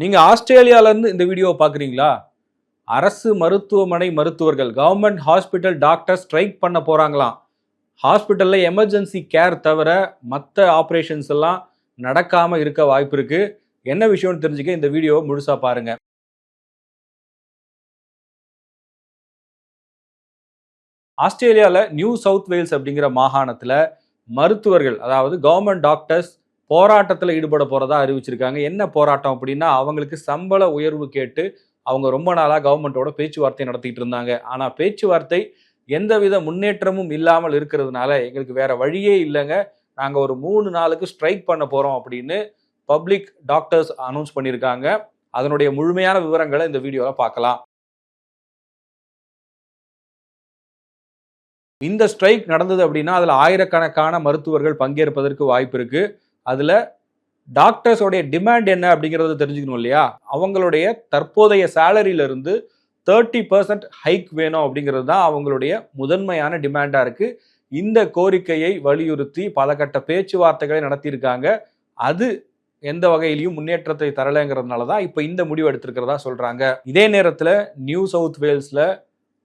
நீங்கள் ஆஸ்திரேலியாவிலேருந்து இந்த வீடியோவை பார்க்குறீங்களா அரசு மருத்துவமனை மருத்துவர்கள் கவர்மெண்ட் ஹாஸ்பிட்டல் டாக்டர் ஸ்ட்ரைக் பண்ண போகிறாங்களாம் ஹாஸ்பிட்டலில் எமர்ஜென்சி கேர் தவிர மற்ற ஆப்ரேஷன்ஸ் எல்லாம் நடக்காமல் இருக்க வாய்ப்பு இருக்குது என்ன விஷயம்னு தெரிஞ்சுக்க இந்த வீடியோவை முழுசாக பாருங்கள் ஆஸ்திரேலியாவில் நியூ சவுத் வேல்ஸ் அப்படிங்கிற மாகாணத்தில் மருத்துவர்கள் அதாவது கவர்மெண்ட் டாக்டர்ஸ் போராட்டத்தில் ஈடுபட போகிறதா அறிவிச்சிருக்காங்க. என்ன போராட்டம் அப்படின்னா அவங்களுக்கு சம்பள உயர்வு கேட்டு அவங்க ரொம்ப நாளாக கவர்மெண்ட்டோட பேச்சுவார்த்தை நடத்திட்டு இருந்தாங்க. ஆனால் பேச்சுவார்த்தை எந்தவித முன்னேற்றமும் இல்லாமல் இருக்கிறதுனால எங்களுக்கு வேற வழியே இல்லைங்க. நாங்கள் ஒரு மூணு நாளுக்கு ஸ்ட்ரைக் பண்ண போகிறோம் அப்படின்னு பப்ளிக் டாக்டர்ஸ் அனௌன்ஸ் பண்ணியிருக்காங்க அதனுடைய முழுமையான விவரங்களை இந்த வீடியோவில் பார்க்கலாம். இந்த ஸ்ட்ரைக் நடந்தது அப்படின்னா அதில் ஆயிரக்கணக்கான மருத்துவர்கள் பங்கேற்பதற்கு வாய்ப்பு இருக்குது அதில் டாக்டர்ஸோடைய டிமாண்ட் என்ன அப்படிங்கிறத தெரிஞ்சுக்கணும் இல்லையா? அவங்களுடைய தற்போதைய சேலரியில இருந்து தேர்ட்டி பர்சன்ட் ஹைக் வேணும் அப்படிங்கிறது தான் அவங்களுடைய முதன்மையான டிமாண்டாக இருக்குது இந்த கோரிக்கையை வலியுறுத்தி பல கட்ட பேச்சுவார்த்தைகளை நடத்தியிருக்காங்க. அது எந்த வகையிலையும் முன்னேற்றத்தை தரலைங்கிறதுனால தான் இப்போ இந்த முடிவு எடுத்திருக்கிறதா சொல்கிறாங்க இதே நேரத்தில் நியூ சவுத் வேல்ஸில்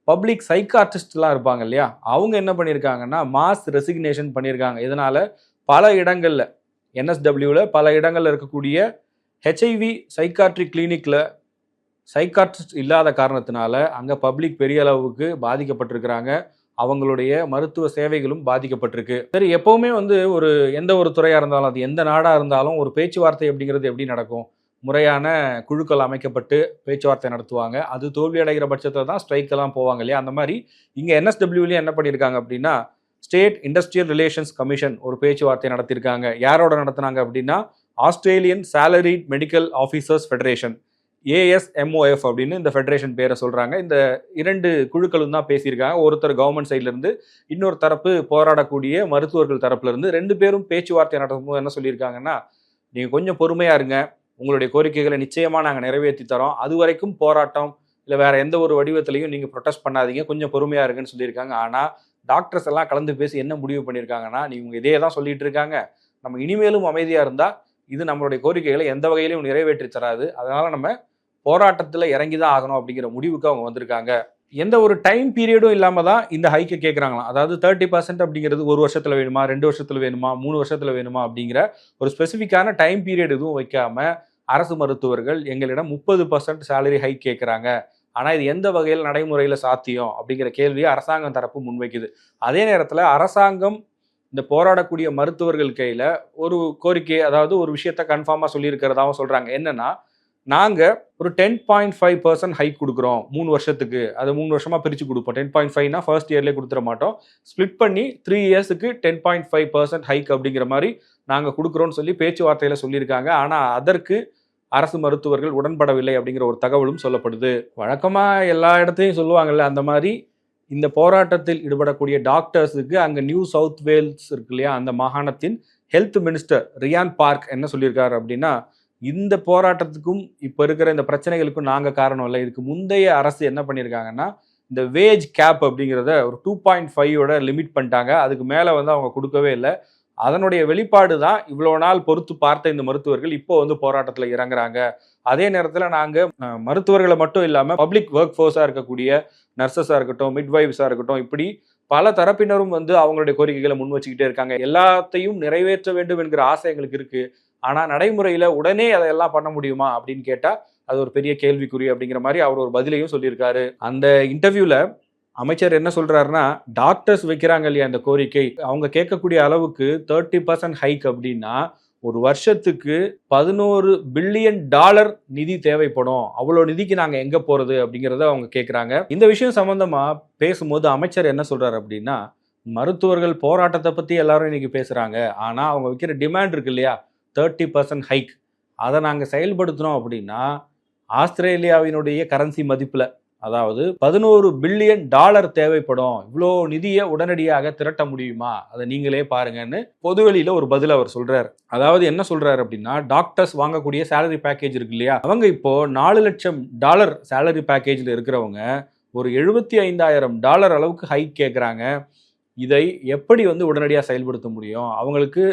பப்ளிக் சைக்கார்டிஸ்ட்லாம் இருப்பாங்க இல்லையா? அவங்க என்ன பண்ணியிருக்காங்கன்னா மாஸ் ரெசிக்னேஷன் பண்ணியிருக்காங்க. இதனால் பல இடங்களில் என்எஸ்டபிள்யூவில் பல இடங்களில் இருக்கக்கூடிய ஹெச்ஐவி சைக்காட்ரிக் கிளினிக்கில் சைக்காட்ரிஸ்ட் இல்லாத காரணத்தினால அங்கே பப்ளிக் பெரிய அளவுக்கு பாதிக்கப்பட்டிருக்கிறாங்க. அவங்களுடைய மருத்துவ சேவைகளும் பாதிக்கப்பட்டிருக்கு. சரி எப்போவுமே வந்து ஒரு எந்த ஒரு துறையாக இருந்தாலும் அது எந்த நாடாக இருந்தாலும் ஒரு பேச்சுவார்த்தை அப்படிங்கிறது எப்படி நடக்கும்? முறையான குழுக்கள் அமைக்கப்பட்டு பேச்சுவார்த்தை நடத்துவாங்க. அது தோல்வி அடைகிற பட்சத்தில் தான் ஸ்ட்ரைக்கெல்லாம் போவாங்க இல்லையா? அந்த மாதிரி இங்கே என்எஸ்டபிள்யூலேயும் என்ன பண்ணியிருக்காங்க அப்படின்னா ஸ்டேட் இண்டஸ்ட்ரியல் ரிலேஷன்ஸ் கமிஷன் ஒரு பேச்சுவார்த்தை நடத்தியிருக்காங்க. யாரோட நடத்தினாங்க அப்படின்னா Australian salaried medical officers federation ASMOF அப்படின்னு இந்த ஃபெடரேஷன் பேரை சொல்கிறாங்க இந்த இரண்டு குழுக்களும் தான் பேசியிருக்காங்க. ஒருத்தர் கவர்மெண்ட் சைட்லேருந்து இன்னொரு தரப்பு போராடக்கூடிய மருத்துவர்கள் தரப்புலேருந்து ரெண்டு பேரும் பேச்சுவார்த்தை நடத்தும்போது என்ன சொல்லியிருக்காங்கன்னா நீங்கள் கொஞ்சம் பொறுமையாக இருங்க. உங்களுடைய கோரிக்கைகளை நிச்சயமாக நாங்கள் நிறைவேற்றி தரோம். அது வரைக்கும் போராட்டம் இல்லை வேறு எந்த ஒரு வடிவத்திலையும் நீங்கள் ப்ரொட்டஸ்ட் பண்ணாதீங்க. கொஞ்சம் பொறுமையாக இருங்கன்னு சொல்லியிருக்காங்க. ஆனால் டாக்டர்ஸ் எல்லாம் கலந்து பேசி என்ன முடிவு பண்ணியிருக்காங்கன்னா நீங்க இதே தான் சொல்லிட்டு இருக்காங்க. நம்ம இனிமேலும் அமைதியாக இருந்தால் இது நம்மளுடைய கோரிக்கைகளை எந்த வகையிலும் நிறைவேற்றி தராது. அதனால நம்ம போராட்டத்தில் இறங்கி தான் ஆகணும் அப்படிங்கிற முடிவுக்கு அவங்க வந்திருக்காங்க. எந்த ஒரு டைம் பீரியடும் இல்லாமல் தான் இந்த ஹைக்கை கேட்குறாங்களாம் அதாவது தேர்ட்டி பர்சன்ட் அப்படிங்கிறது ஒரு வருஷத்தில் வேணுமா ரெண்டு வருஷத்தில் வேணுமா மூணு வருஷத்தில் வேணுமா அப்படிங்கிற ஒரு ஸ்பெசிஃபிக்கான டைம் பீரியட் எதுவும் வைக்காமல் அரசு மருத்துவர்கள் எங்களிடம் முப்பது பர்சன்ட் சேலரி ஹைக் கேட்குறாங்க ஆனால் இது எந்த வகையில் நடைமுறையில் சாத்தியம் அப்படிங்கிற கேள்வியை அரசாங்கம் தரப்பு முன்வைக்குது. அதே நேரத்தில் அரசாங்கம் இந்த போராடக்கூடிய மருத்துவர்கள் கையில் ஒரு கோரிக்கை அதாவது ஒரு விஷயத்த கன்ஃபார்மாக சொல்லியிருக்கிறதாவும் சொல்கிறாங்க என்னென்னா நாங்கள் ஒரு ten point five percent hike கொடுக்குறோம் மூணு வருஷத்துக்கு. அதை மூணு வருஷமாக பிரித்து கொடுப்போம். டென் பாயிண்ட் ஃபைவ்னா ஃபர்ஸ்ட் இயர்லேயே கொடுத்துட மாட்டோம். ஸ்ப்ளிட் பண்ணி three இயர்ஸுக்கு ten point five percent hike அப்படிங்கிற மாதிரி நாங்கள் கொடுக்குறோன்னு சொல்லி பேச்சுவார்த்தையில் சொல்லியிருக்காங்க. ஆனால் அதற்கு அரசு மருத்துவர்கள் உடன்படவில்லை அப்படிங்கிற ஒரு தகவலும் சொல்லப்படுது. வழக்கமாக எல்லா இடத்தையும் சொல்லுவாங்கல்ல அந்த மாதிரி இந்த போராட்டத்தில் ஈடுபடக்கூடிய டாக்டர்ஸுக்கு அங்கே நியூ சவுத் வேல்ஸ் இருக்கு இல்லையா அந்த மாகாணத்தின் ஹெல்த் மினிஸ்டர் ரியான் பார்க் என்ன சொல்லியிருக்காரு அப்படின்னா இந்த போராட்டத்துக்கும் இப்போ இருக்கிற இந்த பிரச்சனைகளுக்கும் நாங்கள் காரணம் இல்லை. இதுக்கு முந்தைய அரசு என்ன பண்ணியிருக்காங்கன்னா இந்த வேஜ் கேப் அப்படிங்கிறத ஒரு டூ பாயிண்ட் ஃபைவோட லிமிட் பண்ணிட்டாங்க. அதுக்கு மேலே வந்து அவங்க கொடுக்கவே இல்லை. அதனுடைய வெளிப்பாடு தான் இவ்வளோ நாள் பொறுத்து பார்த்த இந்த மருத்துவர்கள் இப்போ வந்து போராட்டத்தில் இறங்குறாங்க. அதே நேரத்தில் நாங்கள் மருத்துவர்களை மட்டும் இல்லாமல் பப்ளிக் ஒர்க் ஃபோர்ஸாக இருக்கக்கூடிய நர்சஸாக இருக்கட்டும் மிட்வைஃப்ஸாக இருக்கட்டும் இப்படி பல தரப்பினரும் வந்து அவங்களுடைய கோரிக்கைகளை முன் வச்சுக்கிட்டே இருக்காங்க. எல்லாத்தையும் நிறைவேற்ற வேண்டும் என்கிற ஆசை எங்களுக்கு இருக்குது ஆனால் நடைமுறையில் உடனே அதையெல்லாம் பண்ண முடியுமா அப்படின்னு கேட்டால் அது ஒரு பெரிய கேள்விக்குறி அப்படிங்கிற மாதிரி அவர் ஒரு பதிலையும் சொல்லியிருக்காரு. அந்த இன்டர்வியூவில் அமைச்சர் என்ன சொல்றாருன்னா டாக்டர்ஸ் வைக்கிறாங்க இல்லையா அந்த கோரிக்கை? அவங்க கேட்கக்கூடிய அளவுக்கு தேர்ட்டி பர்சன்ட் ஹைக் அப்படின்னா ஒரு வருஷத்துக்கு பதினோரு பில்லியன் டாலர் நிதி தேவைப்படும். அவ்வளோ நிதிக்கு நாங்கள் எங்கே போகிறது அப்படிங்கிறத அவங்க கேட்குறாங்க. இந்த விஷயம் சம்மந்தமாக பேசும்போது அமைச்சர் என்ன சொல்கிறார் அப்படின்னா மருத்துவர்கள் போராட்டத்தை பற்றி எல்லாரும் இன்னைக்கு பேசுகிறாங்க ஆனால் அவங்க வைக்கிற டிமாண்ட் இருக்கு இல்லையா? தேர்ட்டி பர்சன்ட் ஹைக் அதை நாங்கள் செயல்படுத்தினோம் அப்படின்னா ஆஸ்திரேலியாவினுடைய கரன்சி மதிப்பில் அதாவது பதினோரு பில்லியன் டாலர் தேவைப்படும். இவ்வளோ நிதியை உடனடியாக திரட்ட முடியுமா? அதை நீங்களே பாருங்கன்னு பொதுவெளியில ஒரு பதில் அவர் சொல்றாரு. அதாவது என்ன சொல்றாரு அப்படின்னா டாக்டர்ஸ் வாங்கக்கூடிய சேலரி பேக்கேஜ் இருக்கு இல்லையா? அவங்க இப்போ நாலு லட்சம் டாலர் சேலரி பேக்கேஜில் இருக்கிறவங்க ஒரு எழுபத்தி ஐந்தாயிரம் டாலர் அளவுக்கு ஹைக் கேட்குறாங்க இதை எப்படி வந்து உடனடியாக செயல்படுத்த முடியும்? அவங்களுக்கு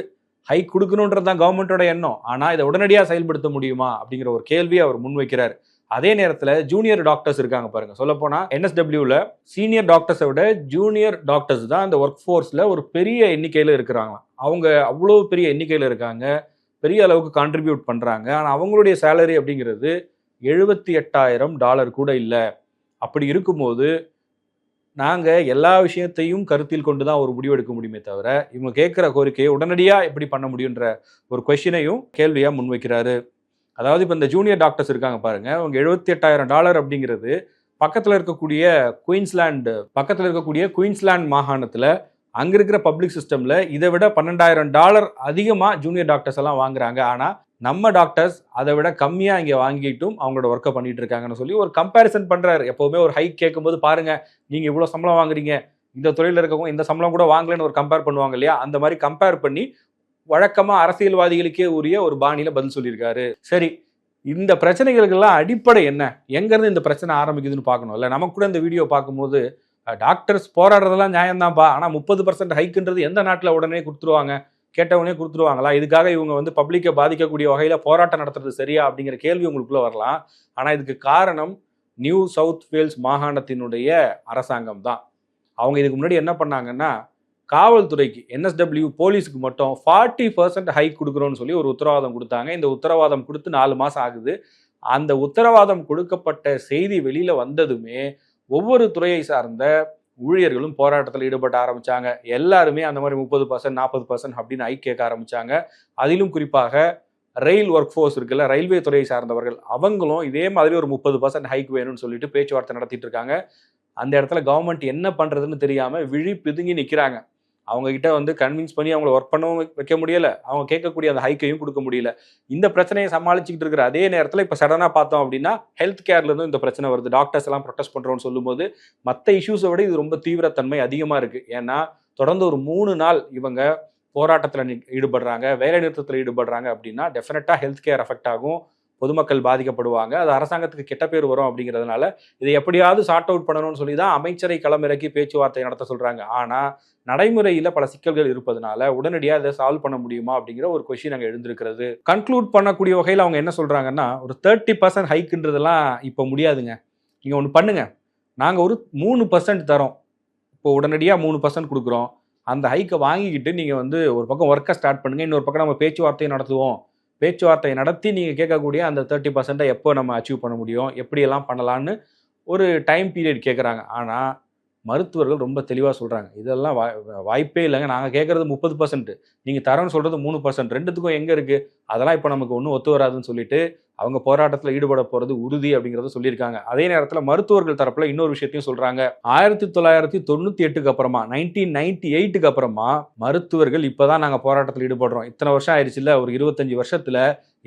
ஹைக் கொடுக்கணுன்றது தான் கவர்மெண்ட்டோட எண்ணம். ஆனால் இதை உடனடியாக செயல்படுத்த முடியுமா? அப்படிங்கிற ஒரு கேள்வியை அவர் முன்வைக்கிறார். அதே நேரத்தில் ஜூனியர் டாக்டர்ஸ் இருக்காங்க பாருங்க. சொல்ல போனால் என்எஸ்டபிள்யூவில் சீனியர் டாக்டர்ஸை விட ஜூனியர் டாக்டர்ஸ் தான் அந்த ஒர்க் ஃபோர்ஸில் ஒரு பெரிய எண்ணிக்கையில் இருக்கிறாங்க அவங்க அவ்வளோ பெரிய எண்ணிக்கையில் இருக்காங்க. பெரிய அளவுக்கு கான்ட்ரிபியூட் பண்ணுறாங்க ஆனால் அவங்களுடைய சேலரி அப்படிங்கிறது எழுபத்தி எட்டாயிரம் டாலர் கூட இல்லை. அப்படி இருக்கும்போது நாங்கள் எல்லா விஷயத்தையும் கருத்தில் கொண்டு தான் ஒரு முடிவு எடுக்க முடியுமே தவிர இவங்க கேட்குற கோரிக்கையை உடனடியாக எப்படி பண்ண முடியுன்ற ஒரு கொஷினையும் கேள்வியாக முன்வைக்கிறாரு. அதாவது இப்போ இந்த ஜூனியர் டாக்டர்ஸ் இருக்காங்க பாருங்க அவங்க எழுபத்தி எட்டாயிரம் டாலர் அப்படிங்கிறது பக்கத்தில் இருக்கக்கூடிய குயின்ஸ்லாண்டு பக்கத்தில் இருக்கக்கூடிய குயின்ஸ்லாண்ட் மாகாணத்தில் அங்கே இருக்கிற பப்ளிக் சிஸ்டமில் இதை விட பன்னெண்டாயிரம் டாலர் அதிகமாக ஜூனியர் டாக்டர்ஸ் எல்லாம் வாங்குறாங்க. ஆனால் நம்ம டாக்டர்ஸ் அதை விட கம்மியாக இங்கே வாங்கிட்டும் அவங்களோட ஒர்க்கை பண்ணிட்டு இருக்காங்கன்னு சொல்லி ஒரு கம்பேரிசன் பண்ணுறாரு எப்போவுமே ஒரு ஹைக் கேட்கும்போது பாருங்கள் நீங்கள் இவ்வளோ சம்பளம் வாங்குறீங்க இந்த தொழிலில் இருக்கவங்க இந்த சம்பளம் கூட வாங்கலன்னு ஒரு கம்பேர் பண்ணுவாங்க இல்லையா? அந்த மாதிரி கம்பேர் பண்ணி வழக்கமாக அரசியல்வாதிகளுக்கே உரிய ஒரு பாணியில் பதில் சொல்லியிருக்காரு. சரி இந்த பிரச்சனைகளுக்கெல்லாம் அடிப்படை என்ன? எங்கேருந்து இந்த பிரச்சனை ஆரம்பிக்குதுன்னு பார்க்கணும்ல நமக்கு கூட இந்த வீடியோ பார்க்கும்போது டாக்டர்ஸ் போராடுறதெல்லாம் நியாயம்தான்ப்பா ஆனால் முப்பது பர்சன்ட் ஹைக்குன்றது எந்த நாட்டில் உடனே கொடுத்துருவாங்க? கேட்டவனே கொடுத்துருவாங்களா? இதுக்காக இவங்க வந்து பப்ளிக்கை பாதிக்கக்கூடிய வகையில் போராட்டம் நடத்துறது சரியா அப்படிங்கிற கேள்வி உங்களுக்குள்ளே வரலாம். ஆனால் இதுக்கு காரணம் நியூ சவுத் வேல்ஸ் மாகாணத்தினுடைய அரசாங்கம் தான் அவங்க இதுக்கு முன்னாடி என்ன பண்ணாங்கன்னா காவல்துறைக்கு என்எஸ்டபிள்யூ போலீஸுக்கு மட்டும் ஃபார்ட்டி பர்சன்ட் ஹைக் கொடுக்குறோன்னு சொல்லி ஒரு உத்தரவாதம் கொடுத்தாங்க. இந்த உத்தரவாதம் கொடுத்து நாலு மாதம் ஆகுது. அந்த உத்தரவாதம் கொடுக்கப்பட்ட செய்தி வெளியில் வந்ததுமே ஒவ்வொரு துறையை சார்ந்த ஊழியர்களும் போராட்டத்தில் ஈடுபட ஆரம்பித்தாங்க எல்லாருமே அந்த மாதிரி முப்பது பர்சன்ட் நாற்பது பர்சன்ட் அப்படின்னு ஹைக் கேட்க ஆரம்பித்தாங்க அதிலும் குறிப்பாக ரயில் ஒர்க் ஃபோர்ஸ் இருக்குல்ல ரயில்வே துறையை சார்ந்தவர்கள் அவங்களும் இதே மாதிரி ஒரு முப்பது பர்சன்ட் ஹைக் வேணும்னு சொல்லிட்டு பேச்சுவார்த்தை நடத்திட்டு இருக்காங்க. அந்த இடத்துல கவர்மெண்ட் என்ன பண்ணுறதுன்னு தெரியாமல் விழி பிதுங்கி நிற்கிறாங்க அவங்க கிட்ட வந்து கன்வின்ஸ் பண்ணி அவங்கள ஒர்க் பண்ணவும் வைக்க முடியல. அவங்க கேட்கக்கூடிய அந்த ஹைக்கையும் கொடுக்க முடியல. இந்த பிரச்சனையை சமாளிச்சுக்கிட்டு இருக்கிற அதே நேரத்தில் இப்போ சடனாக பார்த்தோம் அப்படின்னா ஹெல்த் கேர்லேருந்து இந்த பிரச்சனை வருது. டாக்டர்ஸ் எல்லாம் ப்ரொடெஸ்ட் பண்றோம்னு சொல்லும்போது மற்ற இஷ்யூஸை விட இது ரொம்ப தீவிரத்தன்மை அதிகமாக இருக்குது ஏன்னா தொடர்ந்து ஒரு மூணு நாள் இவங்க போராட்டத்தில் ஈடுபடுறாங்க வேலை நிறுத்தத்தில் ஈடுபடுறாங்க அப்படின்னா டெஃபினட்டாக ஹெல்த் கேர் அஃபெக்ட் ஆகும். பொதுமக்கள் பாதிக்கப்படுவாங்க. அது அரசாங்கத்துக்கு கெட்ட பேர் வரும் அப்படிங்கிறதுனால இதை எப்படியாவது சார்ட் அவுட் பண்ணணும்னு சொல்லி தான் அமைச்சரை களமிறக்கி பேச்சுவார்த்தை நடத்த சொல்கிறாங்க ஆனால் நடைமுறையில் பல சிக்கல்கள் இருப்பதனால உடனடியாக இதை சால்வ் பண்ண முடியுமா அப்படிங்கிற ஒரு கொஷின் அங்கே எழுந்திருக்கிறது. கன்க்ளூட் பண்ணக்கூடிய வகையில் அவங்க என்ன சொல்கிறாங்கன்னா ஒரு தேர்ட்டி பர்சன்ட் ஹைக்குன்றதெல்லாம் இப்போ முடியாதுங்க. நீங்கள் ஒன்று பண்ணுங்கள் நாங்கள் ஒரு மூணு பர்சன்ட் தரோம். இப்போ உடனடியாக மூணு பர்சன்ட் கொடுக்குறோம். அந்த ஹைக்கை வாங்கிக்கிட்டு நீங்கள் வந்து ஒரு பக்கம் ஒர்க்கை ஸ்டார்ட் பண்ணுங்க. இன்னொரு பக்கம் நம்ம பேச்சுவார்த்தையை நடத்துவோம். பேச்சுவார்த்தை நடத்தி நீங்கள் கேட்கக்கூடிய அந்த தேர்ட்டி பர்சன்ட்டை எப்போ நம்ம அச்சீவ் பண்ண முடியும்? எப்படியெல்லாம் பண்ணலான்னு ஒரு டைம் பீரியட் கேட்குறாங்க. ஆனால் மருத்துவர்கள் ரொம்ப தெளிவாக சொல்கிறாங்க இதெல்லாம் வாய் வாய்ப்பே இல்லைங்க. நாங்கள் கேட்குறது முப்பது பர்சன்ட் நீங்கள் தரோன்னு சொல்கிறது மூணு பர்சன்ட் ரெண்டுத்துக்கும் எங்கே இருக்குது அதெல்லாம் இப்போ நமக்கு ஒன்றும் ஒத்து வராதுன்னு சொல்லிட்டு அவங்க போராட்டத்தில் ஈடுபட போகிறது உறுதி அப்படிங்கிறத சொல்லியிருக்காங்க. அதே நேரத்தில் மருத்துவர்கள் தரப்பில் இன்னொரு விஷயத்தையும் சொல்கிறாங்க ஆயிரத்தி தொள்ளாயிரத்தி தொண்ணூற்றி எட்டுக்கு அப்புறமா நைன்டீன் நைன்டி எயிட்டுக்கு அப்புறமா மருத்துவர்கள் இப்போ தான் நாங்கள் போராட்டத்தில் ஈடுபடுறோம். இத்தனை வருஷம் ஆயிடுச்சுல்ல ஒரு இருபத்தஞ்சி வருஷத்தில்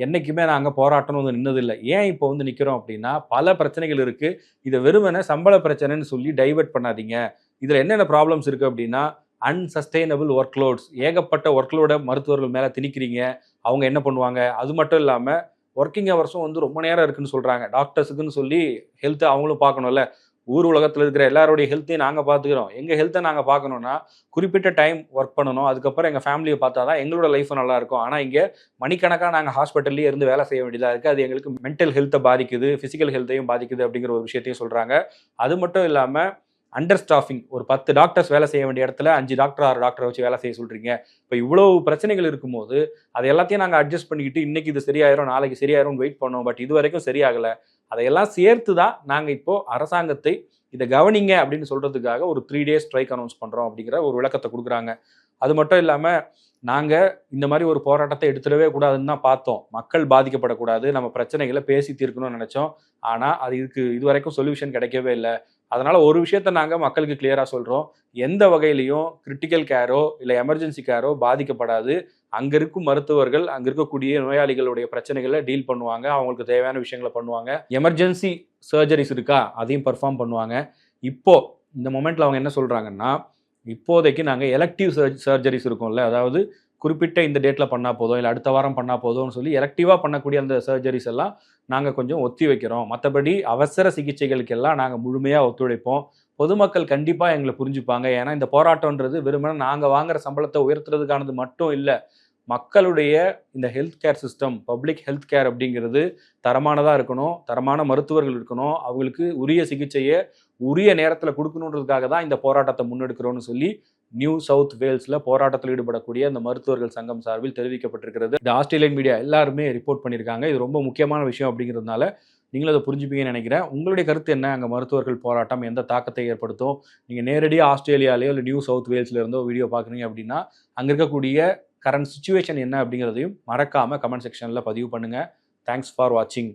என்றைக்குமே நாங்கள் போராட்டம் வந்து நின்னதில்லை. ஏன் இப்போ வந்து நிற்கிறோம் அப்படின்னா பல பிரச்சனைகள் இருக்குது இதை வெறுமனை சம்பள பிரச்சனைன்னு சொல்லி டைவெர்ட் பண்ணாதீங்க. இதில் என்னென்ன ப்ராப்ளம்ஸ் இருக்குது அப்படின்னா அன்சஸ்டைனபிள் ஒர்க்லோட்ஸ் ஏகப்பட்ட ஒர்க்லோட மருத்துவர்கள் மேலே திணிக்கிறீங்க. அவங்க என்ன பண்ணுவாங்க? அது மட்டும் இல்லாமல் ஒர்க்கிங் ஹவர்ஸும் வந்து ரொம்ப நேரம் இருக்குன்னு சொல்கிறாங்க டாக்டர்ஸுக்குன்னு சொல்லி ஹெல்த்தை அவங்களும் பார்க்கணும்ல. ஊர் உலகத்தில் இருக்கிற எல்லாருடைய ஹெல்த்தையும் நாங்கள் பார்த்துக்கிறோம். எங்கள் ஹெல்த்தை நாங்கள் பார்க்கணுன்னா குறிப்பிட்ட டைம் ஒர்க் பண்ணணும். அதுக்கப்புறம் எங்கள் ஃபேமிலியை பார்த்தா தான் எங்களோட லைஃப் நல்லாயிருக்கும் ஆனால் இங்கே மணிக்கணக்காக நாங்கள் ஹாஸ்பிட்டல்லேயே இருந்து வேலை செய்ய வேண்டியதாக இருக்குது அது எங்களுக்கு மென்டல் ஹெல்த்தை பாதிக்குது ஃபிசிக்கல் ஹெல்த்தையும் பாதிக்குது அப்படிங்கிற ஒரு விஷயத்தையும் சொல்கிறாங்க அது மட்டும் இல்லாமல் அண்டர் ஸ்டாஃபிங் ஒரு பத்து டாக்டர்ஸ் வேலை செய்ய வேண்டிய இடத்துல அஞ்சு டாக்டர் ஆறு டாக்டரை வச்சு வேலை செய்ய சொல்றீங்க. இப்போ இவ்வளோ பிரச்சனைகள் இருக்கும்போது அது எல்லாத்தையும் நாங்கள் அட்ஜஸ்ட் பண்ணிக்கிட்டு இன்னைக்கு இது சரியாயிரும் நாளைக்கு சரியாயிரும் வெயிட் பண்ணோம். பட் இது வரைக்கும் சரியாகலை. அதையெல்லாம் சேர்த்து தான் நாங்கள் இப்போ அரசாங்கத்தை இதை கவனிங்க அப்படின்னு சொல்றதுக்காக ஒரு த்ரீ டேஸ் ஸ்ட்ரைக் அனௌன்ஸ் பண்ணுறோம் அப்படிங்கிற ஒரு விளக்கத்தை கொடுக்குறாங்க. அது மட்டும் இல்லாமல் நாங்கள் இந்த மாதிரி ஒரு போராட்டத்தை எடுத்துடவே கூடாதுன்னு தான் பார்த்தோம். மக்கள் பாதிக்கப்படக்கூடாது. நம்ம பிரச்சனைகளை பேசி தீர்க்கணும்னு நினச்சோம். ஆனால் அது இதுக்கு இது வரைக்கும் சொல்யூஷன் கிடைக்கவே இல்லை. அதனால் ஒரு விஷயத்த நாங்கள் மக்களுக்கு கிளியராக சொல்கிறோம் எந்த வகையிலையும் கிரிட்டிக்கல் கேரோ இல்லை எமர்ஜென்சி கேரோ பாதிக்கப்படாது. அங்கே இருக்கும் மருத்துவர்கள் அங்கே இருக்கக்கூடிய நோயாளிகளுடைய பிரச்சனைகளை டீல் பண்ணுவாங்க. அவங்களுக்கு தேவையான விஷயங்களை பண்ணுவாங்க. எமர்ஜென்சி சர்ஜரிஸ் இருக்கா? அதையும் பர்ஃபார்ம் பண்ணுவாங்க. இப்போ இந்த மொமெண்ட்டில் அவங்க என்ன சொல்கிறாங்கன்னா இப்போதைக்கு நாங்கள் எலக்டிவ் சர்ஜரிஸ் இருக்கும்ல. அதாவது குறிப்பிட்ட இந்த டேட்டில் பண்ணால் போதும் இல்லை அடுத்த வாரம் பண்ணால் போதும்னு சொல்லி எலக்டிவாக பண்ணக்கூடிய அந்த சர்ஜரிஸ் எல்லாம் நாங்கள் கொஞ்சம் ஒத்தி வைக்கிறோம். மற்றபடி அவசர சிகிச்சைகளுக்கெல்லாம் நாங்கள் முழுமையாக ஒத்துழைப்போம். பொதுமக்கள் கண்டிப்பாக எங்களை புரிஞ்சுப்பாங்க. ஏன்னா இந்த போராட்டம்ன்றது வெறுமனே நாங்கள் வாங்குற சம்பளத்தை உயர்த்துறதுக்கானது மட்டும் இல்லை மக்களுடைய இந்த health care system public health care அப்படிங்கிறது தரமானதாக இருக்கணும் தரமான மருத்துவர்கள் இருக்கணும். அவங்களுக்கு உரிய சிகிச்சையை உரிய நேரத்தில் கொடுக்கணுன்றதுக்காக தான் இந்த போராட்டத்தை முன்னெடுக்கிறோன்னு சொல்லி நியூ சவுத் வேல்ஸில் போராட்டத்தில் ஈடுபடக்கூடிய அந்த மருத்துவர்கள் சங்கம் சார்பில் தெரிவிக்கப்பட்டிருக்கிறது. இந்த ஆஸ்திரேலியன் மீடியா எல்லாருமே ரிப்போர்ட் பண்ணியிருக்காங்க. இது ரொம்ப முக்கியமான விஷயம் அப்படிங்கிறதுனால நீங்களும் அதை புரிஞ்சுப்பீங்கன்னு நினைக்கிறேன். உங்களுடைய கருத்து என்ன? அங்கே மருத்துவர்கள் போராட்டம் எந்த தாக்கத்தை ஏற்படுத்தும்? நீங்கள் நேரடியாக ஆஸ்திரேலியாலேயோ இல்லை நியூ சவுத் வேல்ஸ்ல இருந்தோ வீடியோ பார்க்குறீங்க அப்படின்னா அங்கே இருக்கக்கூடிய கரண்ட் சுச்சுவேஷன் என்ன அப்படிங்கிறதையும் மறக்காமல் கமெண்ட் செக்ஷனில் பதிவு பண்ணுங்கள் தேங்க்ஸ் ஃபார் வாட்சிங்